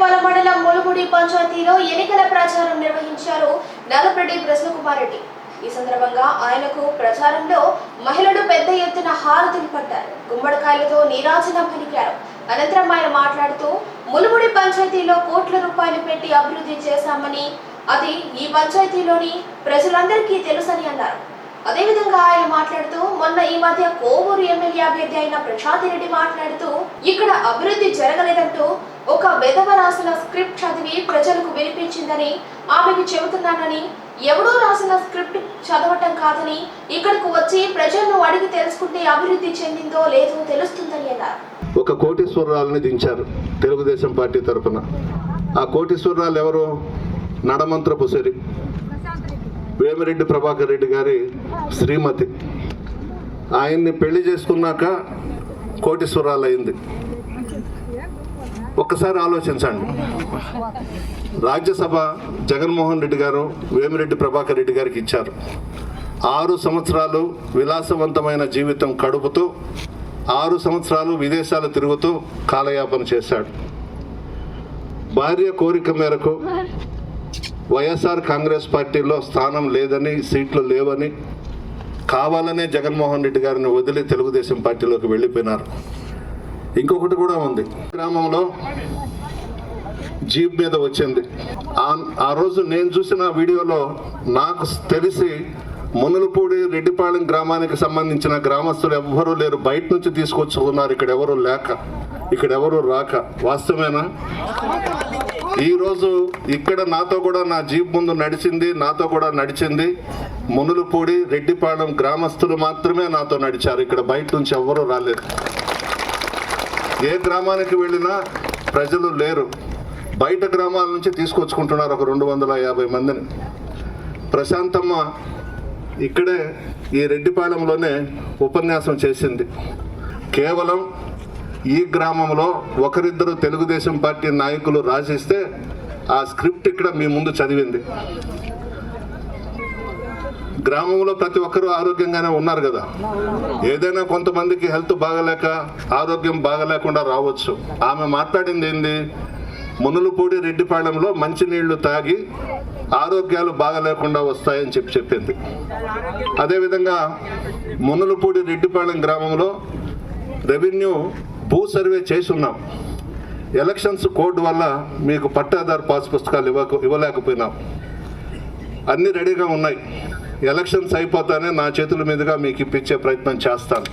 బుచ్చిరెడ్డిపాలెం మండలం మూలుగుడి పంచాయతీలో ఎన్నికల ప్రచారం నిర్వహించారు నల్లపరెడ్డి ప్రసన్నకుమార్ రెడ్డి ఈ సందర్భంగా ఆయనకు ప్రచారంలో మహిళలు పెద్ద ఎత్తున హారతులు పట్టారు గుమ్మడికాయలతో నీరాజన పలికారు. అనంతరం ఆయన మాట్లాడుతూ ములుగుడి పంచాయతీలో కోట్ల రూపాయలు పెట్టి అభివృద్ధి చేశామని అది ఈ పంచాయతీలోని ప్రజలందరికీ తెలుసని అన్నారు. అదేవిధంగా ఆయన మాట్లాడుతూ మొన్న ఈ మధ్య కోవూరు ఎమ్మెల్యే అభ్యర్థి అయిన ప్రశాంత్ రెడ్డి మాట్లాడుతూ ఇక్కడ అభివృద్ధి జరగలేదంటూ ఒక వెధవ రాసిన స్క్రిప్ట్ చదివి ప్రజలకు వినిపించిందని ఆమెకు చెబుతున్నానని ఎవడో రాసిన స్క్రిప్ట్ చదవటం కాదని ఇక్కడకు వచ్చి ప్రజలను అడిగి తెలుసుకుంటే అభివృద్ధి చెందిందో లేదో తెలుస్తుందని అన్నారు. ఒక కోటీశ్వరరాలని దించారు తెలుగుదేశం పార్టీ తరఫున ఆ కోటీశ్వరరాలు ఎవరు? నడమంత్రపు సరి వేమిరెడ్డి ప్రభాకర్ రెడ్డి గారి శ్రీమతి. ఆయన్ని పెళ్ళి చేసుకున్నాక కోటీశ్వరాలు అయింది ఒక్కసారి ఆలోచించండి. రాజ్యసభ జగన్మోహన్ రెడ్డి గారు వేమిరెడ్డి ప్రభాకర్ రెడ్డి గారికి ఇచ్చారు. ఆరు సంవత్సరాలు విలాసవంతమైన జీవితం గడుపుతూ ఆరు సంవత్సరాలు విదేశాలు తిరుగుతూ కాలయాపన చేశాడు. భార్య కోరిక మేరకు వైఎస్ఆర్ కాంగ్రెస్ పార్టీలో స్థానం లేదని సీట్లు లేవని కావాలనే జగన్మోహన్ రెడ్డి గారిని వదిలి తెలుగుదేశం పార్టీలోకి వెళ్ళిపోయినారు. ఇంకొకటి కూడా ఉంది. గ్రామంలో జీప్ మీద వచ్చింది. ఆ- ఆ రోజు నేను చూసిన వీడియోలో నాకు తెలిసి మునులపూడి రెడ్డిపాళెం గ్రామానికి సంబంధించిన గ్రామస్తులు ఎవ్వరూ లేరు. బయట నుంచి తీసుకొచ్చుకున్నారు. ఇక్కడ ఎవరు లేక ఇక్కడ ఎవరు రాక. వాస్తవేనా ఈరోజు ఇక్కడ నాతో కూడా నా జీప్ ముందు నడిచింది నాతో కూడా నడిచింది మునులపూడి రెడ్డిపాళెం గ్రామస్తులు మాత్రమే నాతో నడిచారు. ఇక్కడ బయట నుంచి ఎవరూ రాలేదు. ఏ గ్రామానికి వెళ్ళినా ప్రజలు లేరు. బయట గ్రామాల నుంచి తీసుకొచ్చుకుంటున్నారు ఒక రెండు వందల యాభై మందిని. ప్రశాంతమ్మ ఇక్కడే ఈ రెడ్డిపాలెంలోనే ఉపన్యాసం చేసింది. కేవలం ఈ గ్రామంలో ఒకరిద్దరు తెలుగుదేశం పార్టీ నాయకులు రాసిస్తే ఆ స్క్రిప్ట్ ఇక్కడ మీ ముందు చదివింది. గ్రామంలో ప్రతి ఒక్కరూ ఆరోగ్యంగానే ఉన్నారు కదా. ఏదైనా కొంతమందికి హెల్త్ బాగలేక ఆరోగ్యం బాగలేకుండా రావచ్చు. ఆమె మాట్లాడింది ఏంది? మునులపూడి రెడ్డిపాళెంలో మంచినీళ్ళు తాగి ఆరోగ్యాలు బాగలేకుండా వస్తాయని చెప్పి చెప్పింది. అదేవిధంగా మునులపూడి రెడ్డిపాళెం గ్రామంలో రెవెన్యూ భూ సర్వే చేసి ఉన్నాం ఎలక్షన్స్ కోడ్ వల్ల మీకు పట్టాదారు పాస్ పుస్తకాలు ఇవ్వక ఇవ్వలేకపోయినాం. అన్నీ రెడీగా ఉన్నాయి. ఎలక్షన్స్ అయిపోతానే నా చేతుల మీదుగా మీకు ఇప్పించే ప్రయత్నం చేస్తాను.